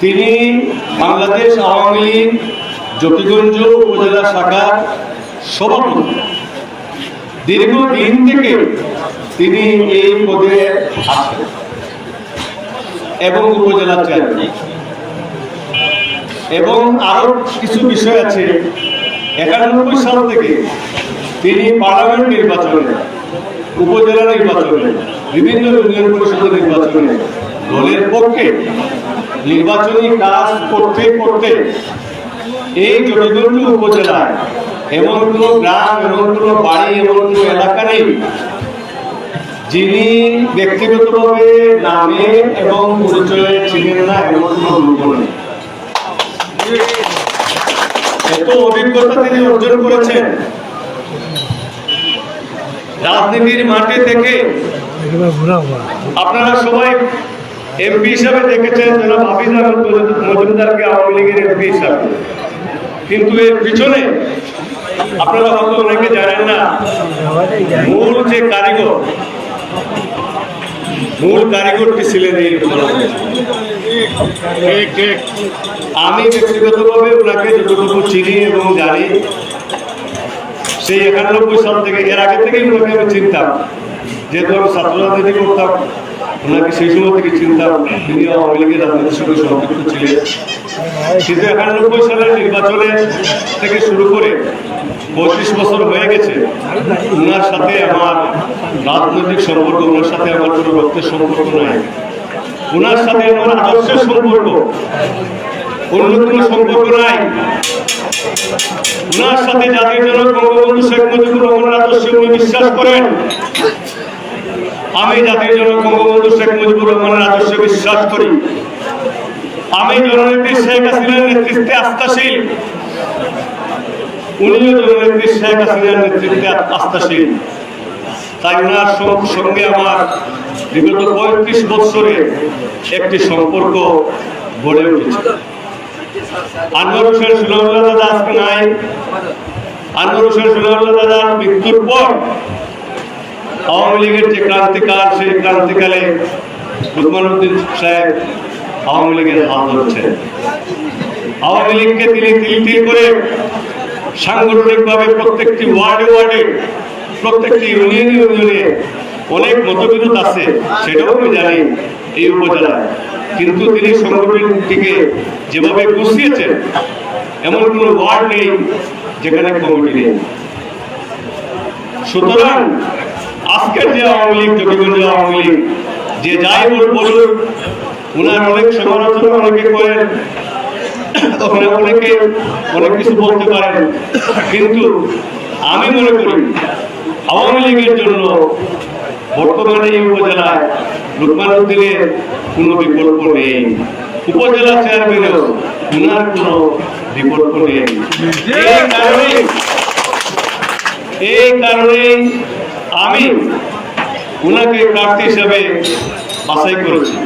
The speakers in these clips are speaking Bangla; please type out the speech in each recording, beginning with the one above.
তিনি বাংলাদেশ আওয়ামী লীগ জকিগঞ্জ উপজেলা শাখার সভাপতি। দীর্ঘদিন থেকে তিনি এই পদে আছেন এবং উপজেলা চেয়ারম্যান এবং আরও কিছু বিষয় আছে। একানব্বই সাল থেকে তিনি পার্লামেন্ট নির্বাচনে, উপজেলা নির্বাচনে, বিভিন্ন ইউনিয়ন পরিষদের নির্বাচনে দলের পক্ষে নির্বাচনী কাজ করতে করতে এই জটিগঞ্জ উপজেলায় এমন কোনো গ্রাম এমন কোনো বাড়ি এমন কোনো এলাকা নেই যিনি ব্যক্তিগতভাবে নামে এবং পরিচয়ে ছিলেন না এমন কোনো লোক নেই এত অভিজ্ঞতা তিনি অর্জন করেছেন। রাজনীতির মাঠে থেকে আপনারা সবাই এমপি হিসাবে দেখেছেন যারা হাফিজ মজুমদারকে আওয়ামী লীগের এমপি হিসাবে। কিন্তু এর পিছনে আপনারা হয়তো অনেকে জানেন না, মূল যে কারিগর, মূল কারিগরটি ছিলেন এই আমি ব্যক্তিগতভাবে ওনাকে যতটুকু চিনি এবং জানি, সেই একানব্বই সাল থেকে, এর আগে থেকেই ওনাকে আমি চিনতাম, যেহেতু আমি ছাত্র রাজনীতি করতাম। ওনাকে সেই সময় থেকে চিনতাম তিনি আওয়ামী লীগের রাজনীতির সঙ্গে সম্পৃক্ত ছিলেন। কিন্তু একানব্বই সালের নির্বাচনে থেকে শুরু করে পঁয়ত্রিশ বছর হয়ে গেছে ওনার সাথে আমার রাজনৈতিক সম্পর্ক ওনার সাথে আমার কোনো রক্তের সম্পর্ক নয় ওনার সাথে আমার আদর্শের সম্পর্ক, অন্য কোনো সম্পর্ক নাই। ওনার সাথে জাতির জনক বঙ্গবন্ধু শেখ মুজিবুর রহমানের আদর্শে বিশ্বাস করেন। আমি জাতির জনক বঙ্গবন্ধু শেখ মুজিবুর রহমানের আদর্শে বিশ্বাস করি। আমি জননেত্রী শেখ হাসিনার নেতৃত্বে আস্থাশীল। উনিও জননেত্রী শেখ হাসিনার নেতৃত্বে আস্থাশীল। তাই ওনার সঙ্গে আমার বিগত পঁয়ত্রিশ বছরে একটি সম্পর্ক গড়ে উঠেছে। আনোয়ার হোসেন সুনাউল্লাহ দাদা আজকে নাই। আনোয়ার হোসেন সুনাউল্লাহ দাদার মৃত্যুর পর আওয়ামী লীগের যে ক্রান্তিকাল, সেই ক্রান্তিকালে উদ্দিন সাহেব আওয়ামী লীগের হাত ধরছেন আওয়ামী লীগকে তিনি তিল তিল করে সাংগঠনিকভাবে প্রত্যেকটি ওয়ার্ডে ওয়ার্ডে, প্রত্যেকটি ইউনিয়নে ইউনিয়নে অনেক মতবিরোধ আছে, সেটাও আমি জানি এই উপজেলায়। কিন্তু তিনি সংগঠনটিকে যেভাবে গুছিয়েছেন, এমন কোনো ওয়ার্ড নেই যেখানে কমিটি নেই। সুতরাং আজকের যে আওয়ামী লীগ জটিগঞ্জ আওয়ামী লীগ যে যাই বল বলুন ওনার অনেক সমালোচনা অনেকে করেন ওখানে অনেকে অনেক কিছু বলতে পারেন। কিন্তু আমি মনে করি আওয়ামী লীগের জন্য বর্তমানে এই উপজেলায় লোকমান উদ্দিনের কোনো বিকল্প নেই। উপজেলা চেয়ারম্যানেও ওনার কোনো বিকল্প নেই। এই কারণে এই কারণেই আমি ওনাকে প্রার্থী হিসেবে বাছাই করেছি।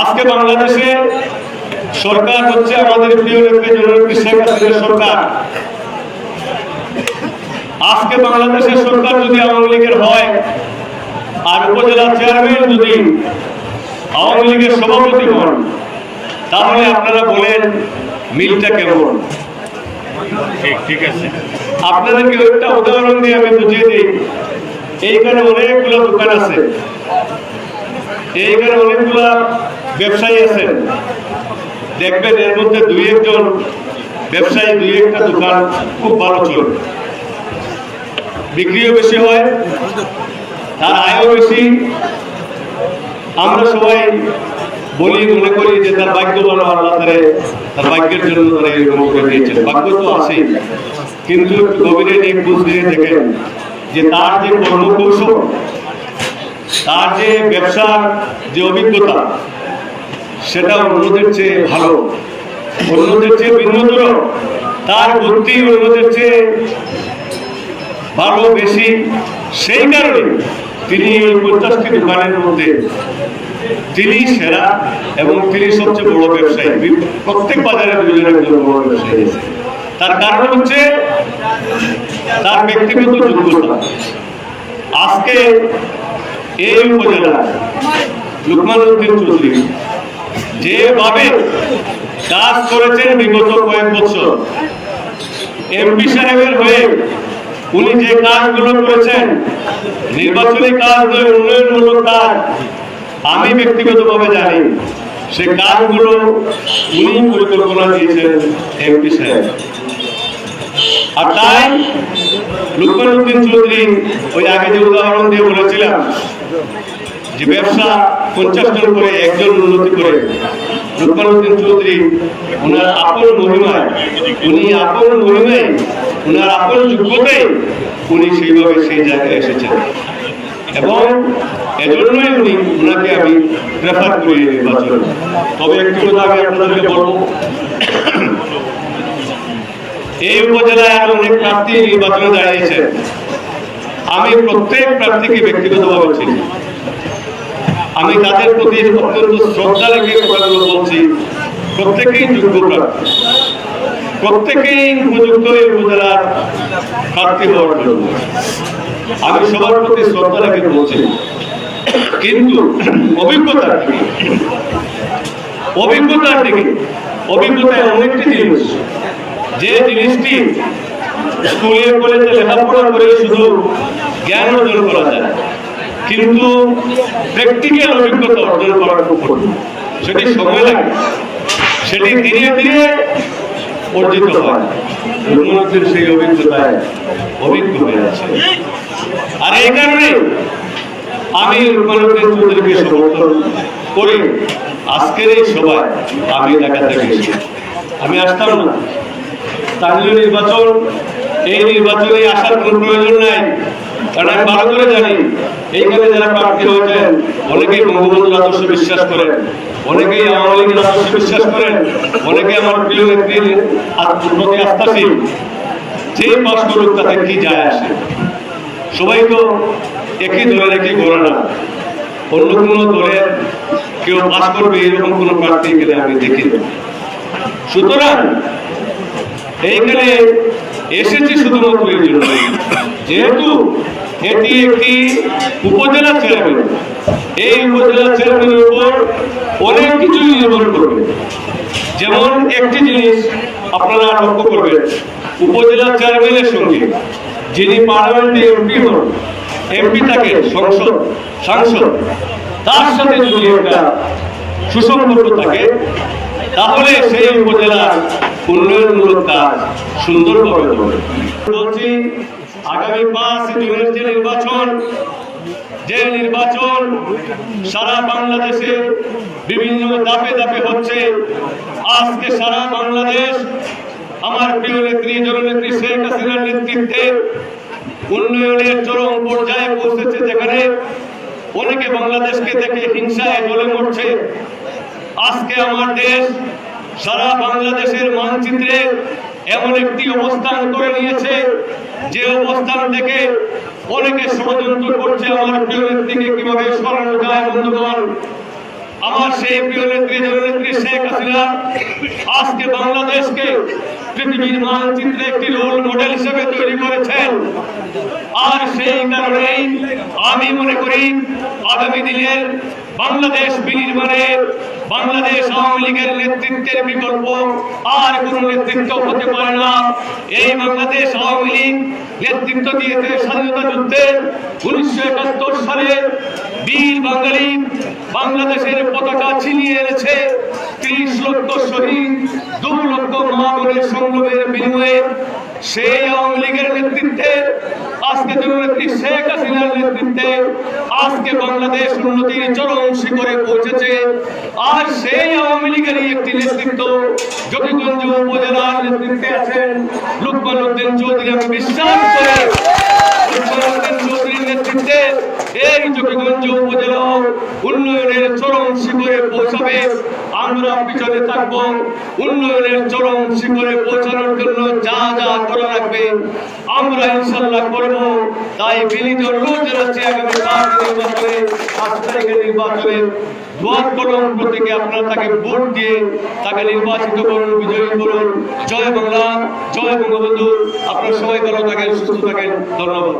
আজকে বাংলাদেশে সরকার হচ্ছে আমাদের প্রিয় নেত্রী জননেত্রী শেখ হাসিনার সরকার। আজকে বাংলাদেশের সরকার যদি আওয়ামী লীগের হয় আর উপজেলা চেয়ারম্যান যদি আওয়ামী লীগের সভাপতি হন তাহলে আপনারা বলেন মিলটা কেমন? ঠিক আছে। আপনাদেরকে একটা উদাহরণ দিয়ে আমি বুঝিয়ে দিই। এইখানে অনেকগুলো দোকান আছে। এইখানে অনেকগুলো ব্যবসায়ী দেখবেন এর মধ্যে দুই একজন ব্যবসায়ী, দুই একটা দোকান খুব ভালো চলে। বিক্রিও বেশি হয়, তার আয়ও বেশি। আমরা সবাই বলি মনে করি যে তার ভাগ্য ভালো আল্লাহ তারে তার ভাগ্যের জন্য তারা করে ভাগ্য তো আছেই। কিন্তু গভীরে দেখেন যে তার যে কর্মকৌশল, তার যে ব্যবসার যে অভিজ্ঞতা, সেটা অন্যদের চেয়ে ভালো। অন্যদের চেয়ে তার বুদ্ধি অন্যদের চেয়ে ভালো, বেশি। সেই কারণে তিনি এই পঞ্চাশটি দোকানের মধ্যে তিনি সেরা এবং তিনি সবচেয়ে বড় ব্যবসায়ী। প্রত্যেক বাজারে দুজনের বড় ব্যবসায়ী। তার কারণ হচ্ছে তার ব্যক্তিগত যোগ্যতা। আজকে এই উপজেলা, লুকমান উদ্দিন চৌধুরী যেভাবে কাজ করেছেন বিগত কয়েক বছর, এমপি সাহেবের হয়ে উনি যে কাজগুলো করেছেন, নির্বাচনী কাজ নয় উন্নয়নমূলক কাজ আমি ব্যক্তিগতভাবে জানি সে কাজগুলো উনি পরিকল্পনা দিয়েছেন এমপি সাহেব। আর তাই লুকমান উদ্দিন চৌধুরী ওই আগে যে উদাহরণ দিয়ে বলেছিলাম যে ব্যবসা পঞ্চাশ জন করে, একজন উন্নতি করে। লুকমান উদ্দিন চৌধুরী, ওনার আপন মহিমায়, উনি আপন মহিমায় ওনার আপন যোগ্যতায় উনি সেইভাবে সেই জায়গায় এসেছেন। এবং এজন্যই উনি ওনাকে আমি প্রেফার করি নির্বাচন তবে একটি কথা আমি আপনাদেরকে বলব। এই উপজেলায় আরও অনেক প্রার্থী নির্বাচনে দাঁড়িয়েছে আমি প্রত্যেক প্রার্থীকে ব্যক্তিগতভাবে চিনি। আমি তাদের প্রতি অত্যন্ত শ্রদ্ধা রেখে কথাগুলো বলছি। প্রত্যেকেই যোগ্য প্রার্থী। প্রত্যেকেই উপযুক্ত এই উপজেলার প্রার্থী হওয়ার জন্য। আমি সবার প্রতি শ্রদ্ধা রেখে বলছি, কিন্তু জিনিস। যে জিনিসটি স্কুলে, কলেজে লেখাপড়া করে শুধু জ্ঞান অর্জন করা যায়, কিন্তু প্র্যাকটিক্যাল অভিজ্ঞতা অর্জন করা খুব কঠিন। সেটি সময় লাগে সেটি ধীরে ধীরে অর্জিত হয়। রঘুনাথের সেই অভিজ্ঞতায় অভিজ্ঞ হয়ে আছে। আর এই কারণে আমি রঘুনাথের চৌধুরীকে সমর্থন করে আজকের এই সভায় আমি ঢাকা থেকে আমি আসতাম না। স্থানীয় নির্বাচন এই নির্বাচনে আসার কোনো প্রয়োজন নাই কারণ আমি ভালো করে জানি। এইখানে যারা প্রার্থী হয়েছেন অনেকেই বঙ্গবন্ধুর আদর্শ বিশ্বাস করেন অনেকেই আওয়ামী লীগের আদর্শ বিশ্বাস করেন অনেকে আমার প্রিয় নেত্রীর প্রতি আস্থাশীল যে পাশ করুক তাতে কি যায় আসে? সবাই তো একই দলের একই গোড়া না অন্য কোনো দলের কেউ পাশ করবে এরকম কোনো প্রার্থী গেলে আমি দেখি না। সুতরাং এইখানে এসেছি শুধুমাত্র এই জন্য যেহেতু এটি একটি উপজেলা চেয়ারম্যান এই উপজেলা চেয়ারম্যানের উপর অনেক কিছুই নির্ভর করবে যেমন একটি জিনিস আপনারা লক্ষ্য করবেন, উপজেলা চেয়ারম্যানের সঙ্গে যিনি পার্লামেন্টে এমপি হন, এমপি থাকে সংসদ, সাংসদ, তার সাথে যদি একটা সুসম্পর্ক থাকে, তাহলে সেই উপজেলার উন্নয়নমূলক কাজ সুন্দরভাবে হবে। বলছি আগামী পাঁচ জুনের যে নির্বাচন যে নির্বাচন সারা বাংলাদেশে বিভিন্ন দাপে দাপে হচ্ছে। আজকে সারা বাংলাদেশ আমার প্রিয় নেত্রী জননেত্রী শেখ হাসিনার নেতৃত্বে উন্নয়নের চরম পর্যায়ে পৌঁছেছে যেখানে অনেকে বাংলাদেশকে দেখে হিংসায় জ্বলে মরছে। আজকে আমার দেশ সারা বাংলাদেশের মানচিত্রে এমন একটি অবস্থান করে নিয়েছে যে অবস্থান থেকে অনেকে ষড়যন্ত্র করছে আমার প্রিয় নেত্রীকে কীভাবে সরানো যায় বন্ধুগণ? আমার সেই প্রিয় নেত্রী জননেত্রী শেখ হাসিনা, আজকে বাংলাদেশকে পৃথিবীর মানচিত্রে একটি রোল মডেল হিসেবে তৈরি করেছেন। আর সেই কারণেই আমি মনে করি, আগামী দিনের বাংলাদেশ বিনির্মাণে বাংলাদেশ আওয়ামী লীগের নেতৃত্বের বিকল্প আর কোন নেতৃত্ব হতে পারে না। এই বাংলাদেশ আওয়ামী লীগ নেতৃত্ব দিয়েছে স্বাধীনতা যুদ্ধে উনিশশো একাত্তর সালে। বীর বাঙালি বাংলাদেশের পতাকা ছিনিয়ে এনেছে। ত্রিশ লক্ষ শহীদ, দু লক্ষ মা বোনের সংগ্রামের বিনিময়ে। সেই আওয়ামী লীগের নেতৃত্বে আজকে জননেত্রী শেখ হাসিনার নেতৃত্বে আজকে বাংলাদেশ উন্নতির চরম শিখরে পৌঁছেছে। আর সেই আওয়ামী লীগেরই একটি নেতৃত্ব জকিগঞ্জ উপজেলার নেতৃত্বে আছেন লুকমান উদ্দিন চৌধুরী। আমি বিশ্বাস করে আমরা পিছনে থাকব। উন্নয়নের চরম শিখরে পৌঁছানোর জন্য যা যা করা লাগবে আমরা ইনশাল্লাহ করব। তাই মিলিত অনুরোধ জানাচ্ছি আগামী পাঁচ নির্বাচনে পাঁচ তারিখে নির্বাচনে দোয়ার করুন, প্রত্যেকে আপনারা তাকে ভোট দিয়ে তাকে নির্বাচিত করুন, বিজয়ী করুন। জয় বাংলা, জয় বঙ্গবন্ধু। আপনারা সবাই ভালো থাকেন, সুস্থ থাকেন। ধন্যবাদ।